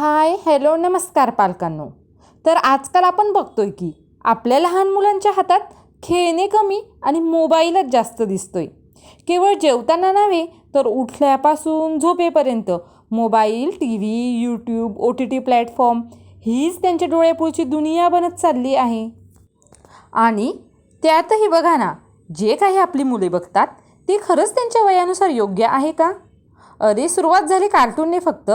Hi hello नमस्कार पालकांनो. तर आजकाल आपण बघतोय की आपल्या लहान मुलांच्या हातात खेळणे कमी आणि मोबाईलच जास्त दिसतोय. केवळ जेवताना नव्हे तर उठल्यापासून झोपेपर्यंत mobile T V YouTube O T T platform हीच त्यांच्या डोळ्यापुढची दुनिया बनत चालली आहे. आणि त्यातही बघा ना जे काही आपली मुले बघतात ते खरंच त्यांच्या वयानुसार योग्य आहे का? अरे सुरुवात झाली कार्टूनने फक्त.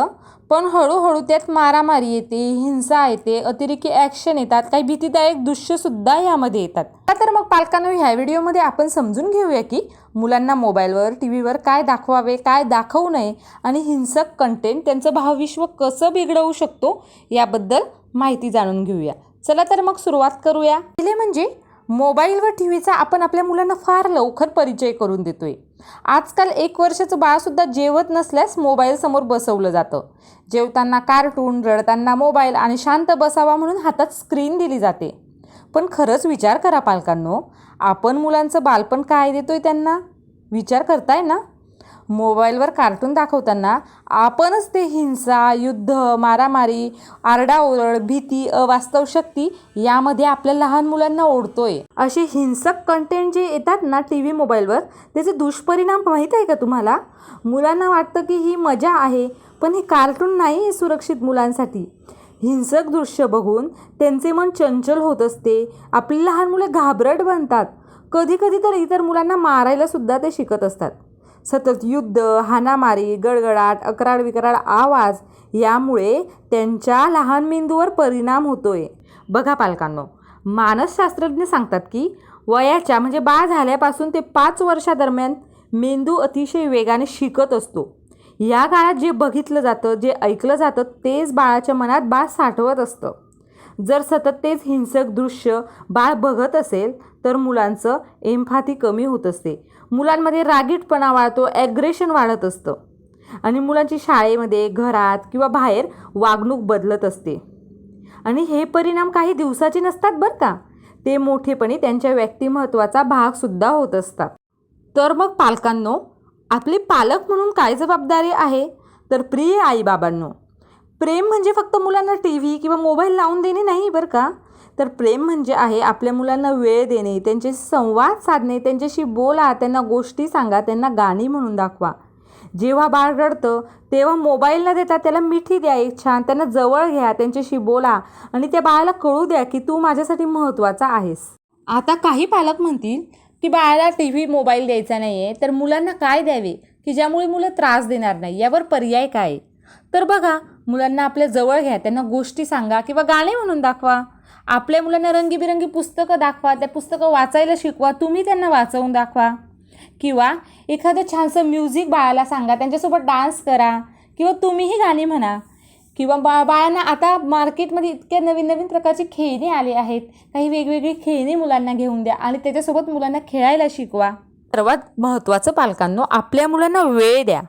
पण हळूहळू त्यात मारामारी येते हिंसा येते अतिरेकी ॲक्शन येतात काही भीतीदायक दृश्यसुद्धा यामध्ये येतात. तर मग पालकांनो ह्या व्हिडिओमध्ये आपण समजून घेऊया की मुलांना मोबाईलवर टी व्हीवर काय दाखवावे काय दाखवू नये आणि हिंसक कंटेंट त्यांचं भावविश्व कसं बिघडवू शकतो याबद्दल माहिती जाणून घेऊया. चला तर मग सुरुवात करूया. पहिले म्हणजे मोबाईल व टी व्हीचा आपण आपल्या मुलांना फार लवकर परिचय करून देतोय. आजकाल एक वर्षाचं बाळसुद्धा जेवत नसल्यास मोबाईलसमोर बसवलं जातं. जेवताना कार्टून रडताना मोबाईल आणि शांत बसावा म्हणून हातात स्क्रीन दिली जाते. पण खरंच विचार करा पालकांनो आपण मुलांचं बालपण काय देतोय त्यांना? विचार करताय ना? मोबाईलवर कार्टून दाखवताना आपणच ते हिंसा युद्ध मारामारी आरडाओरड भीती अवास्तव शक्ती यामध्ये आपल्या लहान मुलांना ओढतोय. असे हिंसक कंटेंट जे येतात ना टी व्ही मोबाईलवर त्याचे दुष्परिणाम माहीत आहे का तुम्हाला? मुलांना वाटतं की ही मजा आहे पण हे कार्टून नाही आहे सुरक्षित मुलांसाठी. हिंसक दृश्य बघून त्यांचे मन चंचल होत असते आपली लहान मुले घाबरट बनतात. कधी कधी तर इतर मुलांना मारायला सुद्धा ते शिकत असतात. सतत युद्ध हाणामारी गडगडाट अकराड विकराड आवाज यामुळे त्यांच्या लहान मेंदूवर परिणाम होतोय. बघा पालकांनो मानसशास्त्रज्ञ सांगतात की वयाच्या म्हणजे बाळ झाल्यापासून ते पाच वर्षादरम्यान मेंदू अतिशय वेगाने शिकत असतो. या काळात जे बघितलं जातं जे ऐकलं जातं तेच बाळाच्या मनात बाळ साठवत असतं. जर सतत तेच हिंसक दृश्य बाळ बघत असेल तर मुलांचं एम्फाथी कमी होत असते. मुलांमध्ये रागीटपणा वाढतो ॲग्रेशन वाढत असतं. आणि मुलांची शाळेमध्ये घरात किंवा बाहेर वागणूक बदलत असते. आणि हे परिणाम काही दिवसाचे नसतात बरं का? ते मोठेपणी त्यांच्या व्यक्तिमत्वाचा भागसुद्धा होत असतात. तर मग पालकांनो आपले पालक म्हणून काय जबाबदारी आहे? तर प्रिय आईबाबांनो प्रेम म्हणजे फक्त मुलांना टी व्ही किंवा मोबाईल लावून देणे नाही बरं का? तर प्रेम म्हणजे आहे आपल्या मुलांना वेळ देणे त्यांच्याशी संवाद साधणे त्यांच्याशी बोला त्यांना गोष्टी सांगा त्यांना गाणी म्हणून दाखवा. जेव्हा बाळ रडतं तेव्हा मोबाईल न देता त्याला मिठी द्या एक छान त्यांना जवळ घ्या त्यांच्याशी बोला आणि त्या बाळाला कळू द्या की तू माझ्यासाठी महत्त्वाचा आहेस. आता काही पालक म्हणतील की बाळाला टी व्ही मोबाईल द्यायचा नाही आहे तर मुलांना काय द्यावे? की ज्यामुळे मुलं त्रास देणार नाही यावर पर्याय काय? तर बघा मुलांना आपल्या जवळ घ्या त्यांना गोष्टी सांगा किंवा गाणे म्हणून दाखवा. आपल्या मुलांना रंगीबिरंगी पुस्तकं दाखवा त्या पुस्तकं वाचायला शिकवा तुम्ही त्यांना वाचवून दाखवा. किंवा एखादं छानसं म्युझिक बाळाला सांगा त्यांच्यासोबत डान्स करा किंवा तुम्हीही गाणी म्हणा. किंवा बा बाळांना आता मार्केटमध्ये इतक्या नवीन नवीन प्रकारचे खेळणी आले आहेत काही वेगवेगळी खेळणी मुलांना घेऊन द्या आणि त्याच्यासोबत मुलांना खेळायला शिकवा. सर्वात महत्त्वाचं पालकांनो आपल्या मुलांना वेळ द्या.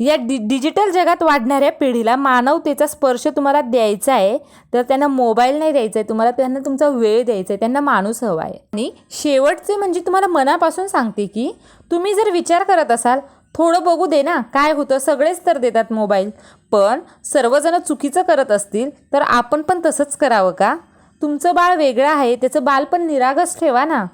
या डि डिजिटल जगात वाढणाऱ्या पिढीला मानवतेचा स्पर्श तुम्हाला द्यायचा आहे तर त्यांना मोबाईल नाही द्यायचा आहे तुम्हाला त्यांना तुमचा वेळ द्यायचा आहे त्यांना माणूस हवा आहे. आणि शेवटचे म्हणजे तुम्हाला मनापासून सांगते की तुम्ही जर विचार करत असाल थोडं बघू दे ना काय होतं सगळेच तर देतात मोबाईल पण सर्वजण चुकीचं करत असतील तर आपण पण तसंच करावं का? तुमचं बाळ वेगळं आहे त्याचं बालपण निरागस ठेवा ना.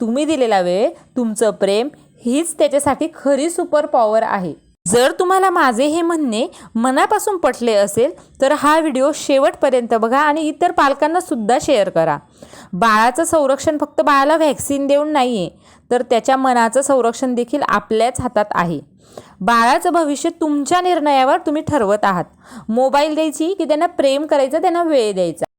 तुम्ही दिलेला वेळ तुमचं प्रेम हीच त्याच्यासाठी खरी सुपर पॉवर आहे. जर तुम्हाला माझे हे म्हणणे मनापासून पटले असेल तर हा व्हिडिओ शेवटपर्यंत बघा आणि इतर पालकांना सुद्धा शेअर करा. बाळाचं संरक्षण फक्त बाळाला व्हॅक्सिन देऊन नाही आहे तर त्याच्या मनाचं संरक्षण देखील आपल्याच हातात आहे. बाळाचं भविष्य तुमच्या निर्णयावर तुम्ही ठरवत आहात. मोबाईल द्यायची की त्यांना प्रेम करायचं त्यांना वेळ द्यायचा.